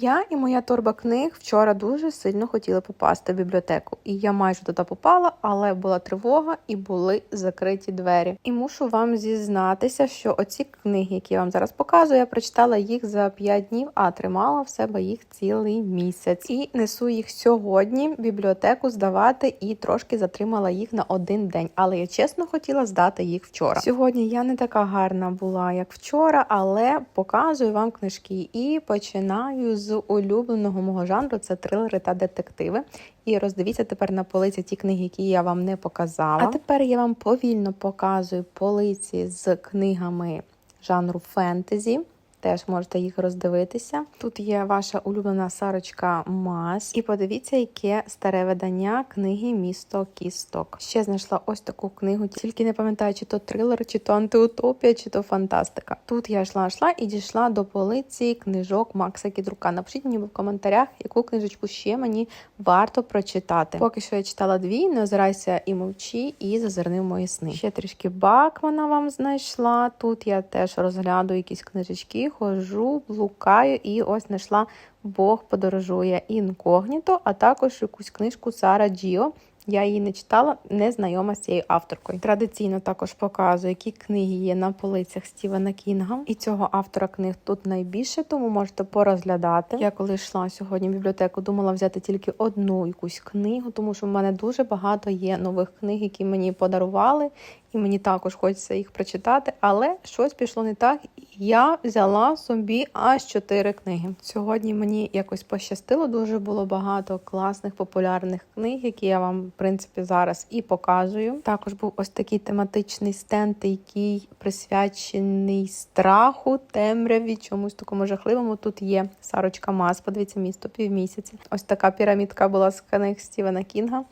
Я і моя торба книг вчора дуже сильно хотіли попасти в бібліотеку, і я майже туди попала, але була тривога і були закриті двері. І мушу вам зізнатися, що оці книги, які я вам зараз показую, я прочитала їх за 5 днів, а тримала в себе їх цілий місяць. І несу їх сьогодні в бібліотеку здавати і трошки затримала їх на один день. Але я чесно хотіла здати їх вчора. Сьогодні я не така гарна була, як вчора, але показую вам книжки і починаю з улюбленого мого жанру це трилери та детективи. І роздивіться тепер на полиці ті книги, які я вам не показала. А тепер я вам повільно показую полиці з книгами жанру фентезі. Теж можете їх роздивитися. Тут є ваша улюблена Сарочка Мас. І подивіться, яке старе видання книги Місто Кісток. Ще знайшла ось таку книгу, тільки не пам'ятаю, чи то трилер, чи то антиутопія, чи то фантастика. Тут я йшла, йшла і дійшла до полиці книжок Макса Кідрука. Напишіть мені в коментарях, яку книжечку ще мені варто прочитати. Поки що я читала дві, не озирайся і мовчи, і зазирни в мої сни. Ще трішки Бакмана вам знайшла. Тут я теж розгляду якісь книжечки хожу, блукаю і ось знайшла Бог подорожує інкогніто, а також якусь книжку Сара Джіо. Я її не читала, не знайома з цією авторкою. Традиційно також показую, які книги є на полицях Стівена Кінга. І цього автора книг тут найбільше, тому можете порозглядати. Я коли йшла сьогодні в бібліотеку, думала взяти тільки одну якусь книгу, тому що в мене дуже багато є нових книг, які мені подарували, і мені також хочеться їх прочитати. Але щось пішло не так. Я взяла собі аж чотири книги. Сьогодні мені якось пощастило. Дуже було багато класних популярних книг, які я вам в принципі зараз і показую. Також був ось такий тематичний стенд, який присвячений страху, темряві, чомусь такому жахливому. Тут є Сарочка Мас, подивіться місто півмісяці. Ось така пірамідка була з книг Стівена Кінга.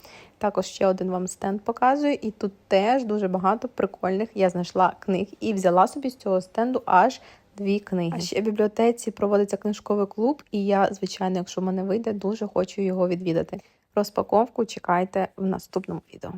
Також ще один вам стенд показую, і тут теж дуже багато прикольних я знайшла книг і взяла собі з цього стенду аж дві книги. А ще в бібліотеці проводиться книжковий клуб, і я, звичайно, якщо в мене вийде, дуже хочу його відвідати. Розпаковку чекайте в наступному відео.